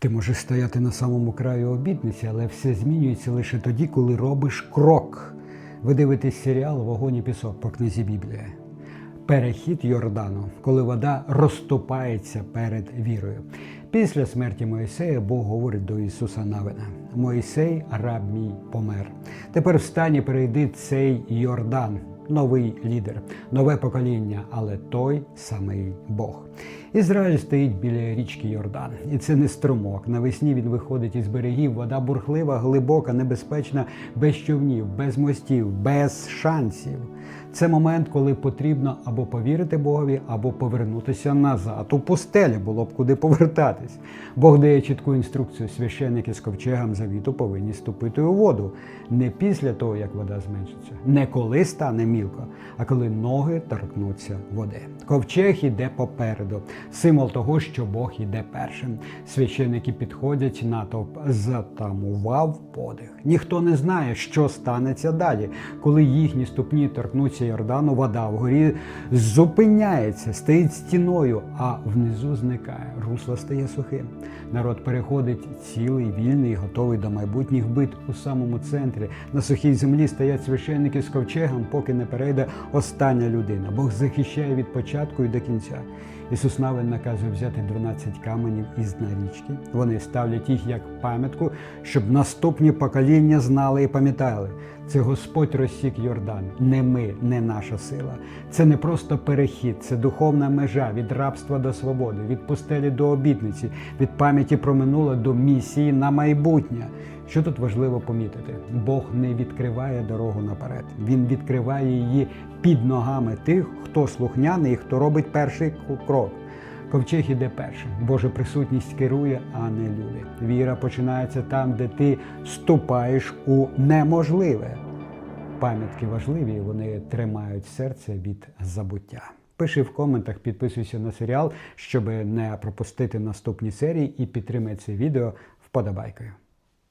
Ти можеш стояти на самому краю обітниці, але все змінюється лише тоді, коли робиш крок. Ви дивитесь серіал Вогонь і пісок по книзі Біблія. Перехід Йордану, коли вода розступається перед вірою. Після смерті Моїсея Бог говорить до Ісуса Навина: Моїсей, раб мій, помер. Тепер встань і перейди цей Йордан, новий лідер, нове покоління, але той самий Бог. Ізраїль стоїть біля річки Йордан, і це не струмок. Навесні він виходить із берегів. Вода бурхлива, глибока, небезпечна, без човнів, без мостів, без шансів. Це момент, коли потрібно або повірити Богові, або повернутися назад. У пустелі було б куди повертатись. Бог дає чітку інструкцію. Священники з ковчегом завіту повинні ступити у воду не після того, як вода зменшиться, не коли стане мілко, а коли ноги торкнуться води. Ковчег іде попереду, символ того, що Бог іде першим. Священники підходять, натовп затамував подих. Ніхто не знає, що станеться далі, коли їхні ступні торкнуться Йордану, вода вгорі зупиняється, стоїть стіною, а внизу зникає. Русло стає сухим. Народ переходить цілий, вільний, готовий до майбутніх бит у самому центрі. На сухій землі стоять священники з ковчегом, поки не перейде остання людина. Бог захищає від початку і до кінця. Ісус Навин наказує взяти 12 каменів із дна річки. Вони ставлять їх як пам'ятку, щоб наступні покоління знали і пам'ятали. Це Господь розсік Йордан, не ми, не наша сила. Це не просто перехід, це духовна межа від рабства до свободи, від пустелі до обітниці, від пам'яті про минуле до місії на майбутнє. Що тут важливо помітити? Бог не відкриває дорогу наперед. Він відкриває її під ногами тих, хто слухняний і хто робить перший крок. Ковчег іде першим. Божа присутність керує, а не люди. Віра починається там, де ти ступаєш у неможливе. Пам'ятки важливі, вони тримають серце від забуття. Пиши в коментах, підписуйся на серіал, щоб не пропустити наступні серії і підтримай це відео вподобайкою.